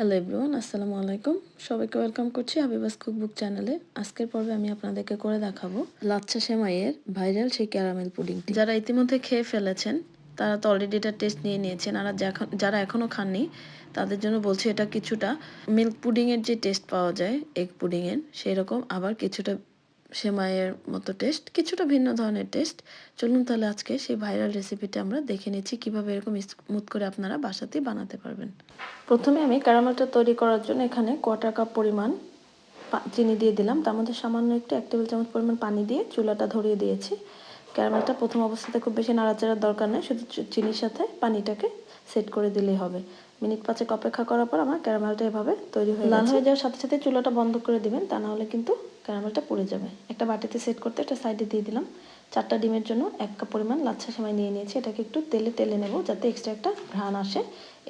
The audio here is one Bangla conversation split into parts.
হ্যালো এভরিওয়ান আসসালামু আলাইকুম সবাইকে ওয়েলকাম করছি হাবিবাস কুকবুক চ্যানেলে আজকের পর্বে আমি আপনাদেরকে করে দেখাবো লাচ্ছা সেমাইয়ের ভাইরাল সেই ক্যারামেল পুডিং যারা ইতিমধ্যে খেয়ে ফেলেছেন, তারা তো অলরেডি এটা টেস্ট নিয়ে নিয়েছেন। আর যারা এখনও খাননি, তাদের জন্য বলছি এটা কিছুটা মিল্ক পুডিংয়ের যে টেস্ট পাওয়া যায় এগ পুডিংয়ের সেই রকম আবার কিছুটা সেমাইয়ের মতো টেস্ট কিছুটা ভিন্ন ধরনের টেস্ট চলুন তাহলে আজকে সেই ভাইরাল রেসিপিটা আমরা দেখে নিচ্ছি, কীভাবে এরকম স্মুথ করে আপনারা বাসাতেই বানাতে পারবেন। প্রথমে আমি ক্যারামেলটা তৈরি করার জন্য এখানে কোয়ার্টার কাপ পরিমাণ চিনি দিয়ে দিলাম। তার মধ্যে সামান্য একটু এক টেবিল চামচ পরিমাণ পানি দিয়ে চুলাটা ধরিয়ে দিয়েছি। ক্যারামেলটা প্রথম অবস্থাতে খুব বেশি নাড়াচাড়ার দরকার নেই, শুধু চিনির সাথে পানিটাকে সেট করে দিলেই হবে। মিনিট পাঁচেক অপেক্ষা করার পর আমার ক্যারামেলটা এভাবে তৈরি হয়ে লাল হয়ে যাওয়ার সাথে সাথে চুলাটা বন্ধ করে দিবেন, তা না হলে কিন্তু ক্যারামেলটা পুড়ে যাবে। একটা বাটিতে সেট করতে একটা সাইডে দিয়ে দিলাম। চারটা ডিমের জন্য এক কাপ পরিমাণ লাচ্ছা সেমাই নিয়ে নিয়েছি। এটাকে একটু তেলে তেলে নেব যাতে এক্সট্রা একটা ঘ্রাণ আসে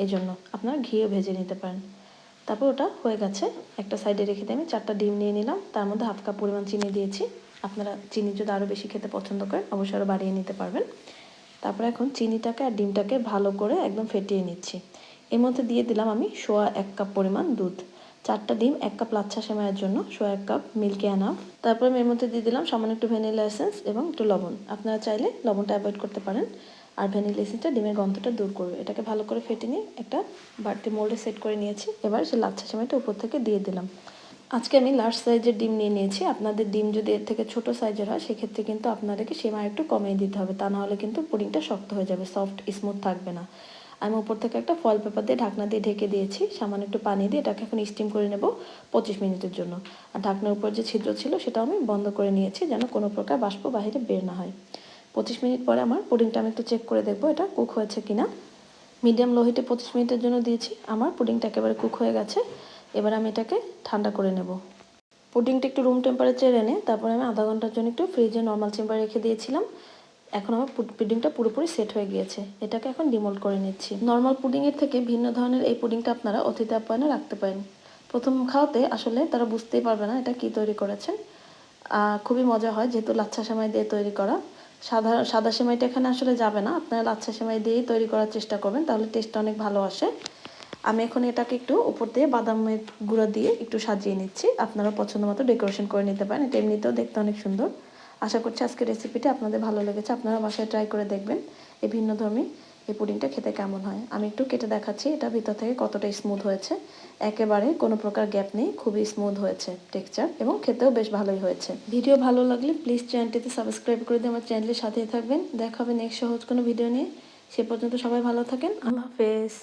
এই জন্য আপনারা ঘিও ভেজে নিতে পারেন। তারপর ওটা হয়ে গেছে। একটা সাইডে রেখে দিয়ে আমি চারটা ডিম নিয়ে নিলাম। তার মধ্যে হাফ কাপ পরিমাণ চিনি দিয়েছি। আপনারা চিনি যদি আরও বেশি খেতে পছন্দ করেন, অবশ্যই আরও বাড়িয়ে নিতে পারবেন। তারপর এখন চিনিটাকে আর ডিমটাকে ভালো করে একদম ফেটিয়ে নিচ্ছি। এর মধ্যে দিয়ে দিলাম আমি সোয়া এক কাপ পরিমাণ দুধ। চারটা ডিম, এক কাপ লাচ্ছা সেমাইয়ের জন্য, সোয়া এক কাপ মিল্কে আনাফ তারপর আমি এর মধ্যে দিয়ে দিলাম সামান্য একটু ভ্যানিলা এসেন্স এবং একটু লবণ। আপনারা চাইলে লবণটা অ্যাভয়েড করতে পারেন। আর ভ্যানিলা এসেন্সটা ডিমের গন্ধটা দূর করবে। এটাকে ভালো করে ফেটে নিয়ে একটা বাড়তি মোল্ডে সেট করে নিয়েছি। এবার সে লাচ্ছা সেমাইটা উপর থেকে দিয়ে দিলাম। আজকে আমি লার্জ সাইজের ডিম নিয়ে নিয়েছি। আপনাদের ডিম যদি এর থেকে ছোট সাইজের হয়, সেক্ষেত্রে কিন্তু আপনাদেরকে সেমাই একটু কমিয়ে দিতে হবে। তা নাহলে কিন্তু পুডিংটা শক্ত হয়ে যাবে সফট স্মুথ থাকবে না। আমি উপর থেকে একটা ফয়েল পেপার দিয়ে ঢাকনা দিয়ে ঢেকে দিয়েছি। সামান্য একটু পানি দিয়ে এটাকে এখন স্টিম করে নেব পঁচিশ মিনিটের জন্য। আর ঢাকনার উপর যে ছিদ্র ছিল সেটাও আমি বন্ধ করে নিয়েছি যেন কোনো প্রকার বাষ্প বাইরে বের না হয়। পঁচিশ মিনিট পরে আমার পুডিংটা আমি একটু চেক করে দেখব এটা কুক হয়েছে কিনা। মিডিয়াম লো হিটে পঁচিশ মিনিটের জন্য দিয়েছি। আমার পুডিংটা একেবারে কুক হয়ে গেছে। এবার আমি এটাকে ঠান্ডা করে নেব। পুডিংটা একটু রুম টেম্পারেচার এনে তারপরে আমি আধা ঘণ্টার জন্য একটু ফ্রিজে নর্মাল চেম্বারে রেখে দিয়েছিলাম। এখন আমার পুড- পুডিংটা পুরোপুরি সেট হয়ে গিয়েছে। এটাকে এখন ডিমোল্ড করে নিচ্ছি। নর্মাল পুডিংয়ের থেকে ভিন্ন ধরনের এই পুডিংটা আপনারা অতিথি আপ্যায়নে রাখতে পারেন। প্রথম খাওয়াতে আসলে তারা বুঝতেই পারবে না এটা কি তৈরি করেছেন। খুবই মজা হয় যেহেতু লাচ্ছা সেমাই দিয়ে তৈরি করা। সাদা সাদা সেমাইটা এখানে আসলে যাবে না। আপনারা লাচ্ছা সেমাই দিয়েই তৈরি করার চেষ্টা করবেন, তাহলে টেস্টটা অনেক ভালো আসে। আমি এখন এটাকে একটু উপর দিয়ে বাদামের গুঁড়ো দিয়ে একটু সাজিয়ে নিচ্ছি। আপনারা পছন্দ মতো ডেকোরেশন করে নিতে পারেন। এটা এমনিতেও দেখতে অনেক সুন্দর। আশা করছি আজকে রেসিপিটা আপনাদের ভালো লেগেছে। আপনারা বাসায় ট্রাই করে দেখবেন এই ভিন্ন ধর্মী এই পুডিংটা খেতে কেমন হয়। আমি একটু কেটে দেখাচ্ছি এটা ভিতর থেকে কতটা স্মুথ হয়েছে। একেবারে কোনো প্রকার গ্যাপ নেই, খুবই স্মুথ হয়েছে টেক্সচার এবং খেতেও বেশ ভালোই হয়েছে। ভিডিও ভালো লাগলে প্লিজ চ্যানেলটিতে সাবস্ক্রাইব করে দিয়ে আমার চ্যানেলের সাথেই থাকবেন। দেখা হবে নেক্সট সহজ কোনো ভিডিও নিয়ে। সে পর্যন্ত সবাই ভালো থাকেন। আল্লাহ হাফেজ।